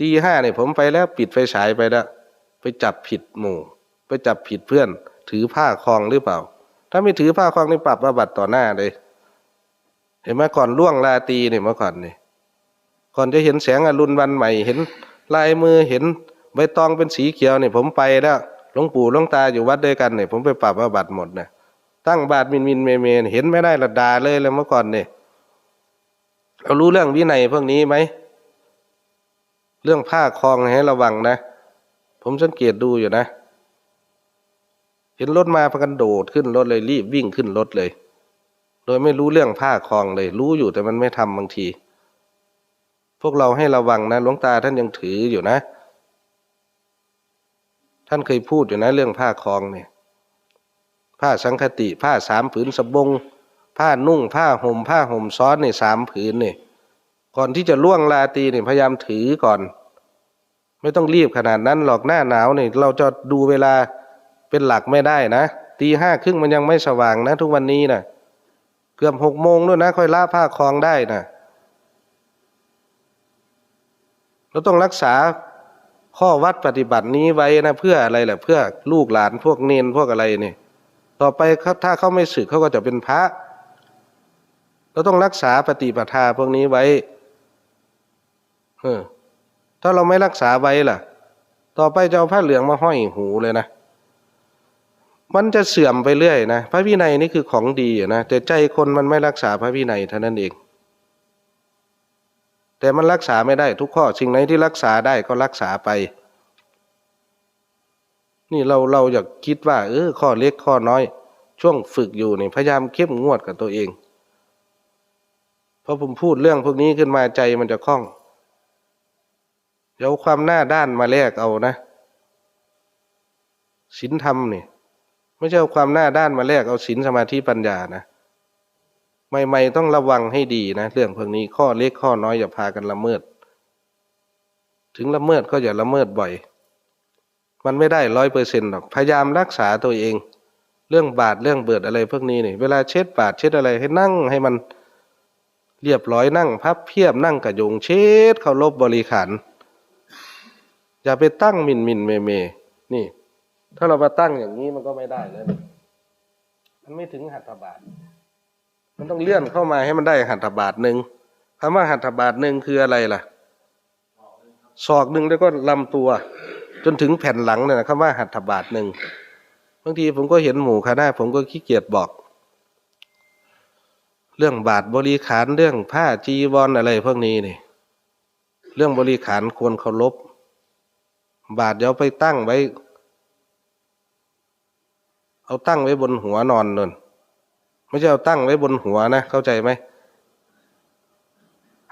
ตีห้าเนี่ยผมไปแล้วปิดไฟฉายไปแล้ว ไปจับผิดหมู่ ไปจับผิดเพื่อน ถือผ้าคลองหรือเปล่า ถ้าไม่ถือผ้าคลองนี่ปรับอาบัติต่อหน้าเลย เห็นไหมก่อนล่วงลาตีเนี่ยเมื่อก่อนนี่ก่อนจะเห็นแสงอรุณวันใหม่ เห็นลายมือเห็นใบตองเป็นสีเขียวเนี่ยผมไปแล้วหลวงปู่หลวงตาอยู่วัดด้วยกันเนี่ยผมไปปรับอาบัติหมดเนี่ยตั้งบาทมินมินเมเมเห็นไม่ได้ระดาเลยเลยเมื่อก่อนเนี่ยเรารู้เรื่องวินัยพวกนี้ไหม เรื่องผ้าคลองให้ระวังนะ ผมสังเกตดูอยู่นะ เห็นรถมาพากันโดดขึ้นรถเลยรีบวิ่งขึ้นรถเลย โดยไม่รู้เรื่องผ้าคลองเลย รู้อยู่แต่มันไม่ทำบางที พวกเราให้ระวังนะหลวงตาท่านยังถืออยู่นะ ท่านเคยพูดอยู่นะ เรื่องผ้าคลองเนี่ย ผ้าสังคติ ผ้าสามผืนสบง ผ้านุ่งผ้าห่มผ้าห่มซ้อนเนี่ยสามผืนเนี่ย ก่อนที่จะล่วงลาตีเนี่ยพยายามถือก่อน ไม่ต้องรีบขนาดนั้นหรอกหน้าหนาวเนี่ยเราจะดูเวลาเป็นหลักไม่ได้นะตีห้าครึ่งมันยังไม่สว่างนะ ทุกวันนี้นะเกือบหกโมงด้วยนะ ค่อยล่าผ้าคลองได้นะเราต้องรักษาข้อวัดปฏิบัตินี้ไว้นะเพื่ออะไรแหละเพื่อลูกหลานพวกเนนพวกอะไรเนี่ยต่อไปถ้าเขาไม่สึกเขาก็จะเป็นพระ เราต้องรักษาปฏิปทาพวกนี้ไว้ เออ ถ้าเราไม่รักษาไว้ล่ะ ต่อไปจะเอาผ้าเหลืองมาห้อยหูเลยนะมันจะเสื่อมไปเรื่อยนะพระวินัยนี่คือของดีนะแต่ใจคนมันไม่รักษาพระวินัยเท่านั้นเอง แต่มันรักษาไม่ได้ทุกข้อสิ่งไหนที่รักษาได้ก็รักษาไป นี่เราเราอยากคิดว่า เออข้อเล็กข้อน้อย ช่วงฝึกอยู่นี่พยายามเข้มงวดกับตัวเองพอผมพูดเรื่องพวกนี้ขึ้นมาใจมันจะคล่อง เดี๋ยวความหน้าด้านมาแลกเอานะศีลธรรมนี่ไม่ใช่เอาความหน้าด้านมาแลกเอาศีลสมาธิปัญญานะใหม่ๆต้องระวังให้ดีนะเรื่องพวกนี้ข้อเล็กข้อน้อยอย่าพากันละเมิด ถึงละเมิดก็อย่าละเมิดบ่อย มันไม่ได้ร้อยเปอร์เซ็นต์หรอกพยายามรักษาตัวเอง เรื่องบาดเรื่องเบิดอะไรพวกนี้นี่เวลาเช็ดบาดเช็ดอะไรให้นั่งให้มันเรียบร้อยนั่ง พับเพียบนั่งกระยงเช็ดเคารพบริขาร อย่าไปตั้งมินมินเมเม นี่ ถ้าเรามาตั้งอย่างนี้มันก็ไม่ได้แล้วนี่มันไม่ถึงหัตถบาท มันต้องเลื่อนเข้ามาให้มันได้หัตถบาทหนึ่งคำว่าหัตถบาทหนึ่งคืออะไรล่ะศอกหนึ่งแล้วก็ลำตัว จนถึงแผ่นหลังเนี่ยนะคำว่าหัตถบาทหนึ่งบางทีผมก็เห็นหมู่คณะผมก็ขี้เกียจบอก เรื่องบาทบริขารเรื่องผ้าจีวรออะไรพวกนี้นี่ เรื่องบริขารควรเคารพ บาทเดี๋ยวไปตั้งไว้ เอาตั้งไว้บนหัวนอนนนไม่ใช่เอาตั้งไว้บนหัวนะเข้าใจไหม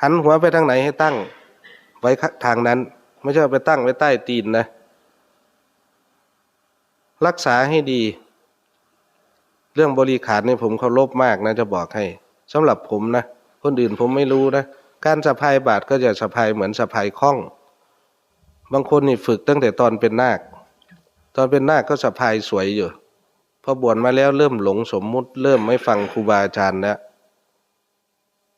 หันหัวไปทางไหนให้ตั้ง ไว้ทางนั้น ไม่ใช่เอาไปตั้งไว้ใต้ตีนนะ รักษาให้ดี เรื่องบริขารนี่ผมเคารพมากนะ จะบอกให้สำหรับผมนะ คนอื่นผมไม่รู้นะ การสะพายบาทก็จะสะพายเหมือนสะพายคล้อง บางคนนี่ฝึกตั้งแต่ตอนเป็นนาค ตอนเป็นนาคก็สะพายสวยอยู่ พอบวชมาแล้วเริ่มหลงสมมุติ เริ่มไม่ฟังครูบาอาจารย์แล้ว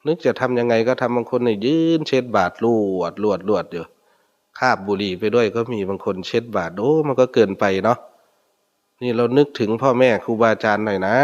นึกจะทำยังไงก็ทำบางคนนี่ยยืนเช็ดบาทลวดลวดลวดอยู่คาบบุหรี่ไปด้วยก็มีบางคนเช็ดบาทโอ้มันก็เกินไปเนาะนี่เรานึกถึงพ่อแม่ครูบาอาจารย์หน่อยนะ